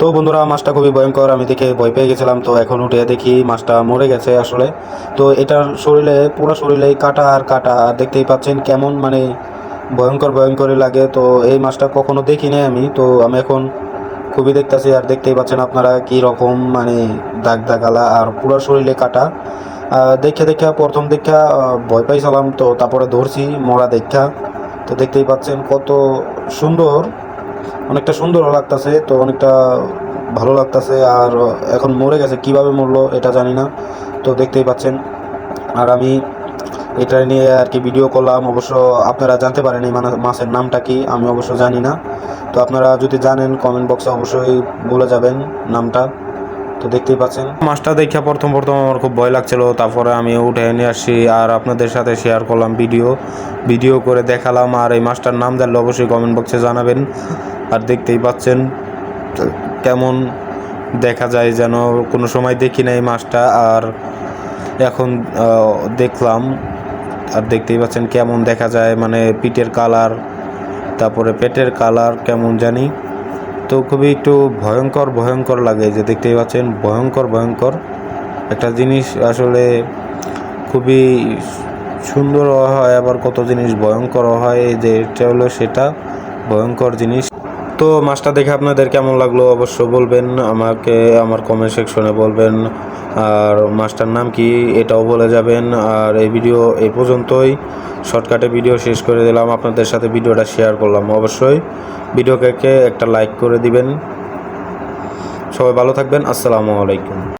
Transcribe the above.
তো বন্ধুরা, মাছটা খুবই ভয়ঙ্কর, আমি দেখে ভয় পেয়ে গেছিলাম। তো এখন উঠে দেখি মাছটা মরে গেছে আসলে। তো এটার শরীরে, পুরো শরীরে কাটা আর কাটা। আর দেখতেই পাচ্ছেন কেমন মানে ভয়ঙ্কর, ভয়ঙ্করই লাগে। তো এই মাছটা কখনো দেখি নাই আমি। তো আমি এখন খুবই দেখতেছি আর দেখতেই পাচ্ছেন আপনারা কি রকম মানে দাগ দাগালা আর পুরো শরীরে কাটা। দেখে দেখে, প্রথম দেখা ভয় পাইছিলাম। তো তারপরে ধরছি, মরা দেখা। তো দেখতেই পাচ্ছেন কত সুন্দর। অনেকটা সুন্দরও লাগতাছে, তো অনেকটা ভালো লাগতাছে। আর এখন মরে গেছে, কীভাবে মরলো এটা জানি না, তো দেখতেই পাচ্ছেন। আর আমি এটা নিয়ে আর কি ভিডিও করলাম, অবশ্য আপনারা জানতে পারেন এই মানে মাছের নামটা কি, আমি অবশ্য জানি না। তো আপনারা যদি জানেন কমেন্ট বক্সে অবশ্যই বলে যাবেন নামটা, তো দেখতেই পাচ্ছেন। মাছটা দেখে প্রথম প্রথম আমার খুব ভয় লাগছিল, তারপরে আমি উঠে নিয়ে আসছি আর আপনাদের সাথে শেয়ার করলাম ভিডিও ভিডিও করে দেখালাম আর এই মাছটার নাম জানলে অবশ্যই কমেন্ট বক্সে জানাবেন। আর দেখতেই পাচ্ছেন কেমন দেখা যায় যেন কোনো সময় দেখি না এই মাছটা। আর এখন দেখলাম, আর দেখতেই পাচ্ছেন কেমন দেখা যায় মানে পিঠের কালার, তারপরে পেটের কালার কেমন জানি। তো খুবই একটু ভয়ঙ্কর ভয়ঙ্কর লাগে যে দেখতেই পাচ্ছেন, ভয়ঙ্কর ভয়ঙ্কর একটা জিনিস আসলে খুবই সুন্দরও হয়, আবার কত জিনিস ভয়ঙ্করও হয়, যে এটা হলো সেটা ভয়ঙ্কর জিনিস। তো মাছটা দেখে আপনাদের কেমন লাগল অবশ্য বলবেন, আমাকে আমার কমেন্ট সেকশনে বলবেন। আর মাছটার নাম কি এটাও বলে যাবেন। আর এই ভিডিও এ পর্যন্তই। শর্টকাটে ভিডিও শেষ করে দিলাম। আপনাদের সাথে ভিডিওটা শেয়ার করলাম অবশ্যই। ভিডিওকে একটা লাইক করে দিবেন। সবাই ভালো থাকবেন। আসসালামু আলাইকুম।